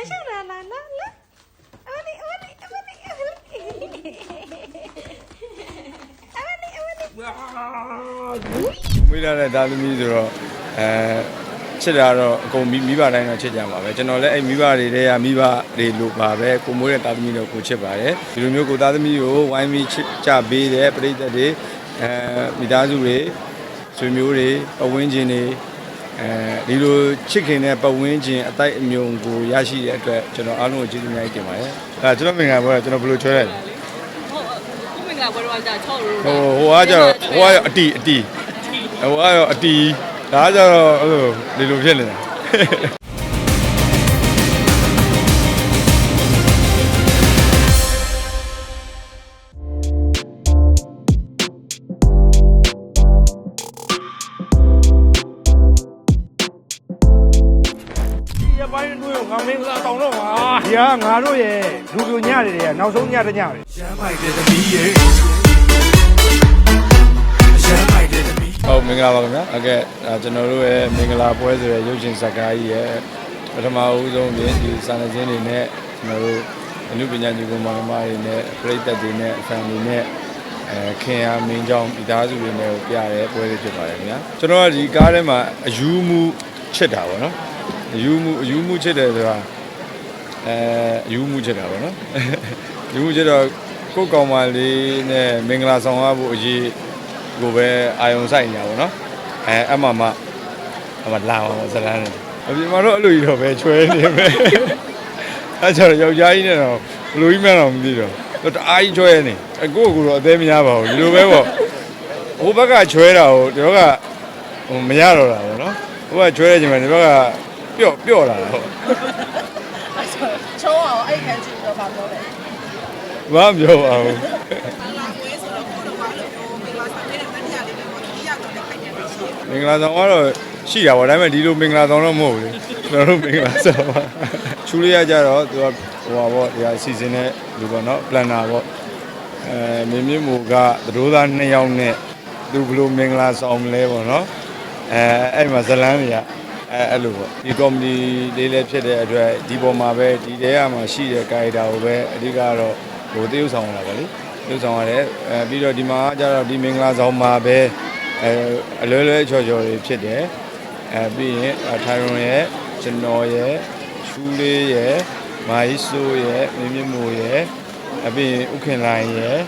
ပြန်ရှောက်လာလာလာလာအမလေးအမလေးအမလေးအမလေးအမလေးအမလေးမွေးလာတဲ့သားသမီးဆိုတော့အဲချစ်တာတော့အကုန်မိမိဘတိုင်းတော့ချစ်ကြမှာပဲကျွန်တော်လည်းအဲ့မိဘတွေတည်းကမိဘတွေလို့ပါပဲကိုမွေးတဲ့သားသမီးတော့ကိုချစ်ပါတယ်ဒီလိုမျိုးကိုသားသမီးကိုဝိုင်းပြီးချစ်ကြပေးတဲ့ပရိသတ်တွေအဲမိသားစုတွေဆွေမျိုးတွေပဝင်းချင်းတွေ အဲဒီလိုချစ်ခင်တဲ့ပဝင်းချင်းအတိုက်အမြုံကိုရရှိတဲ့အတွက်ကျွန်တော်အားလုံးကိုကျေးဇူးအများကြီးတင်ပါတယ်အဲကျွန်တော်မင်္ဂလာပါကျွန်တော်ဘယ်လိုချွဲလိုက်လဲဟုတ်ခုမင်္ဂလာပွဲတော့ကြာ6ရိုးဟိုဟိုကကျတော့ဟိုကအတီအတီဟိုကတော့အတီဒါကကျတော့အဲ့လိုဒီလိုဖြစ်နေတာ မင်္ဂလာတောင်းတော့ပါဒီကငါတို့ရဲ့လူလူညတွေတွေကနောက်ဆုံးညတစ်ညပဲဟုတ်မင်္ဂလာပါခင်ဗျာဟုတ်ကဲ့ဒါကျွန်တော်တို့ရဲ့မင်္ဂလာပွဲဆိုတဲ့ရုပ်ရှင်ဇာတ်ကားကြီးရဲ့ပထမဦးဆုံးပြင်ဒီစာနယ်ဇင်းတွေနဲ့ကျွန်တော်တို့အမှုပညာညီကောင်မောင်နှမတွေနဲ့ပရိသတ်တွေနဲ့အဖန်တွေနဲ့အဲခင်အားမင်းကြောင့်ဒီသားစုတွေနဲ့ပြရဲပွဲတွေဖြစ်ပါတယ်ခင်ဗျာကျွန်တော်ကဒီကားထဲမှာအယူမှုချစ်တာပေါ့နော် အယူမှုအယူမှုချစ်တယ်ဆိုတာအဲအယူမှုချက်တာပေါ့နော်ယူမှုချက်တော့ကိုယ့်ကောင်မလေးနဲ့မင်္ဂလာဆောင်ရဖို့အရေးကိုပဲအာယုံဆိုင်နေတာပေါ့နော်အဲအမမအမလာအောင်ဇလန်းနေအပြင်မှာတော့အဲ့လိုကြီးတော့ပဲချွဲနေမယ်အဲကျတော့ယောက်ျားကြီးနဲ့တော့ဘလူကြီးမှန်းတော့မသိတော့တော့တအားကြီးချွဲနေအကိုကကတော့အသေးမရပါဘူးဒီလိုပဲပေါ့ဟိုဘက်ကချွဲတာကိုဒီဘက်ကဟိုမရတော့တာပေါ့နော်ဟိုဘက်ကချွဲတဲ့အချိန်မှာဒီဘက်က ပျော့ပျော့လာတာပေါ့ချိုးအောင်အဲ့ခံကြည့်တော့ပါတော့တယ်ဘာမှပြောပါဘူးလာဝဲဆိုတော့ကိုတော့ဘာလို့မင်္ဂလာဆောင်တဲ့တတိယလေးပဲဒီရတော့ခိုင်နေပြီရှိတယ်မင်္ဂလာဆောင်ကတော့ရှိတာပေါ့ဒါပေမဲ့ဒီလိုမင်္ဂလာဆောင်တော့မဟုတ်ဘူးလေကျွန်တော်တို့မင်္ဂလာဆောင်ပါချူလေးရကြတော့သူကဟိုပါပေါ့ဒီဟာစီစဉ်တဲ့လူပေါ့နော်ပလန်နာပေါ့အဲမင်းမြင့်မူကသတို့သားနှစ်ယောက်နဲ့သူဘယ်လိုမင်္ဂလာဆောင်မလဲပေါ့နော်အဲအဲ့မှာဇလန်းတွေက အဲအဲ့လိုပေါ့ဒီကော်မတီလေးလည်းဖြစ်တဲ့အတွက်ဒီပေါ်မှာပဲဒီတဲရမှာရှိတဲ့ကာရီတာကိုပဲအဓိကတော့ဟိုတရုပ်ဆောင်လာပါလေတရုပ်ဆောင်ရတယ်အဲပြီးတော့ဒီမှာကျတော့ဒီမင်္ဂလာဆောင်မှာပဲအဲအလွဲလွဲချော်ချော်တွေဖြစ်တယ်အဲပြီးရင်ထိုင်ရွန်ရဲ့ကျွန်တော်ရဲ့ချူလေးရဲ့မာကြီးစိုးရဲ့မင်းမြင့်မိုးရဲ့အပြီးရင်ဥခင်လိုင်းရဲ့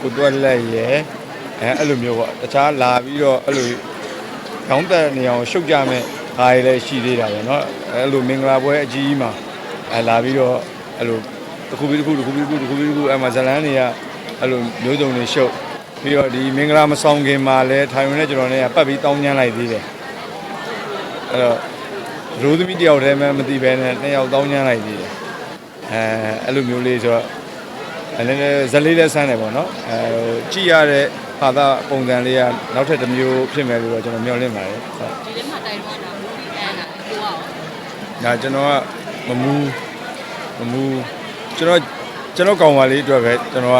ကိုတွက်လက်ရဲ့အဲအဲ့လိုမျိုးပေါ့တခြားလာပြီးတော့အဲ့လိုခေါင်းတက်နေအောင်ရှုပ်ကြမဲ့ ဟာတွေလည်းရှိသေးတာပဲเนาะအဲ့လိုမင်္ဂလာပွဲအကြီးကြီးမှာအဲလာပြီးတော့အဲ့လိုတစ်ခုပြီးတစ်ခုတစ်ခုပြီးတစ်ခုတစ်ခုပြီးတစ်ခုအဲ့မှာဇလန်းတွေကအဲ့လိုမျိုးစုံတွေရှုပ်ပြီးတော့ဒီမင်္ဂလာမဆောင်ခင်မှာလည်းထိုင်ဝင်နဲ့ကျွန်တော်နဲ့ပတ်ပြီးတောင်းညမ်းလိုက်သေးတယ်အဲ့တော့ရိုးသမီးတယောက်တည်းမှမသိဘဲနဲ့နှစ်ယောက်တောင်းညမ်းလိုက်သေးတယ်အဲအဲ့လိုမျိုးလေးဆိုတော့အဲ့လည်းဇလေးလည်းဆန်းတယ်ပေါ့နော်အဲဟိုကြည့်ရတဲ့ဘာသာပုံစံလေးကနောက်ထပ်တစ်မျိုးဖြစ်မယ်လို့တော့ကျွန်တော်မျှော်လင့်ပါတယ်ဟုတ် ဒီထဲမှာတိုင်တော့တာမူဗီအန်တာကိုအောင် ဒါကျွန်တော်ကမမူးမမူးကျွန်တော်ကျွန်တော်ကောင်မလေးအတွက်ပဲကျွန်တော်က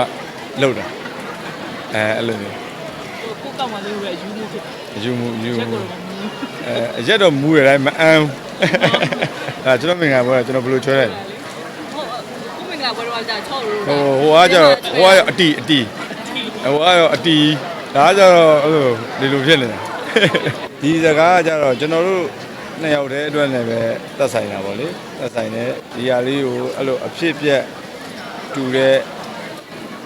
လှုပ်တာအဲအဲ့လိုမျိုးကိုကောက်မှလေးကိုပဲယူမှုဖြစ်အယူမူအယူချက်မူကိုအဲအရက်တော့မူးရတိုင်းမအမ်းအဲကျွန်တော်မင်္ဂလာပွဲကျွန်တော်ဘယ်လိုချွဲလိုက်လဲဟုတ်ခုမင်္ဂလာပွဲတော့ကြာ6ရိုးဟိုဟိုကကျတော့ဟိုကအတီအတီဟိုကတော့အတီဒါကကျတော့အဲ့လိုဒီလိုဖြစ်နေတာဒီစကားကကျတော့ကျွန်တော်တို့ နှစ်ယောက်တည်းအတွက်လည်းပဲသက်ဆိုင်တာပေါ့လေသက်ဆိုင်တဲ့ဒီဟာလေးကိုအဲ့လိုအဖြစ်ပြက်တူတဲ့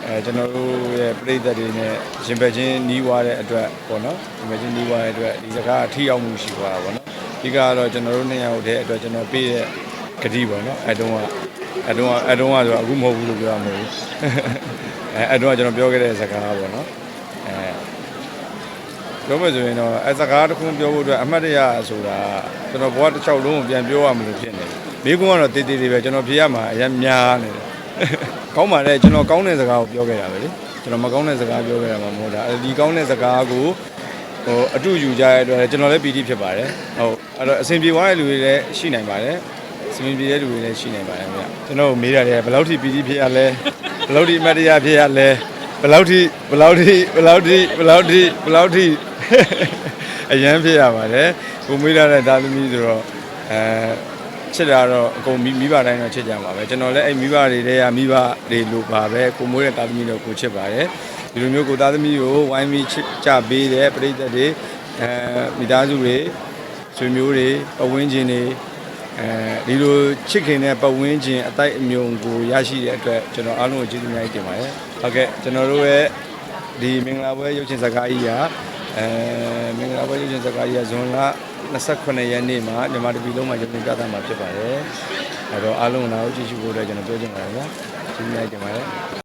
အဲကျွန်တော်တို့ရဲ့ပြိသက်တွေနဲ့ရှင်ဘက်ချင်းနီးွားတဲ့အတွက်ပေါ့နော်ရှင်ဘက်ချင်းနီးွားတဲ့အတွက်ဒီစကားအထီရောက်မှုရှိသွားတာပေါ့နော်ဒီကတော့ကျွန်တော်တို့နှစ်ယောက်တည်းအတွက်ကျွန်တော်ပေးတဲ့ဂတိပေါ့နော်အဲတုန်းကအဲတုန်းကအဲတုန်းကဆိုအခုမဟုတ်ဘူးလို့ပြောရမှာမဟုတ်ဘူးအဲအဲတုန်းကကျွန်တော်ပြောခဲ့တဲ့စကားပေါ့နော်အဲ ပြောမယ်ဆိုရင်တော့အဲစကားတစ်ခုပြောဖို့အတွက်အမှတ်တရဆိုတာကျွန်တော်ဘဝတစ်ချောက်လုံးကိုပြန်ပြောရမလို့ဖြစ်နေတယ်မိကုန်းကတော့တည်တည်လေးပဲကျွန်တော်ဖြေရမှာအရင်များနေတယ်ကောင်းပါလေကျွန်တော်ကောင်းတဲ့စကားကိုပြောခဲ့တာပဲလေကျွန်တော်မကောင်းတဲ့စကားပြောခဲ့တာမှမဟုတ်တာအဲဒီကောင်းတဲ့စကားကိုဟိုအတူယူကြရတဲ့အတွက်ကျွန်တော်လည်းပီတိဖြစ်ပါတယ်ဟုတ်အဲ့တော့အဆင်ပြေသွားတဲ့လူတွေလည်းရှိနိုင်ပါတယ်အဆင်ပြေတဲ့လူတွေလည်းရှိနိုင်ပါတယ်ခင်ဗျကျွန်တော်မေးရတယ်ဘယ်လောက်ထိပီတိဖြစ်ရလဲဘယ်လောက်ထိအမတ်တရားဖြစ်ရလဲဘယ်လောက်ထိဘယ်လောက်ထိဘယ်လောက်ထိဘယ်လောက်ထိဘယ်လောက်ထိ အရန်ဖြစ်ရပါတယ်ကိုမေးရတဲ့သားသမီးဆိုတော့အဲချစ်တာတော့အကုန်မိမိဘတိုင်းတော့ချစ်ကြမှာပဲကျွန်တော်လည်းအဲ့မိဘတွေတည်းကမိဘတွေလို့ပါပဲကိုမိုးတဲ့သားသမီးတို့ကိုချစ်ပါတယ်ဒီလိုမျိုးကိုသားသမီးကိုဝိုင်းပြီးချစ်ကြပေးတဲ့ပရိသတ်တွေအဲမိသားစုတွေဆွေမျိုးတွေပဝင်းချင်းတွေအဲဒီလိုချစ်ခင်တဲ့ပဝင်းချင်းအတိုက်အမြုံကိုရရှိတဲ့အတွက်ကျွန်တော်အားလုံးကိုကျေးဇူးများကြီးတင်ပါတယ်ဟုတ်ကဲ့ကျွန်တော်တို့ရဲ့ဒီမင်္ဂလာပွဲရုပ်ရှင်ဇာတ်ကားကြီးက အဲမင်္ဂလာပွဲရုပ်ရှင်ဇာတ်ကားကြီးကဇွန်လ28ရက်နေ့မှာမြန်မာတပြည်လုံးမှာရုပ်ရှင်ပြသမှာဖြစ်ပါတယ်အဲတော့အားလုံးကိုလာရောက်ကြည့်ရှုဖို့အတွက်ကျွန်တော်ပြောချင်ပါတယ်ဗျာကျေးဇူးများတင်ပါတယ်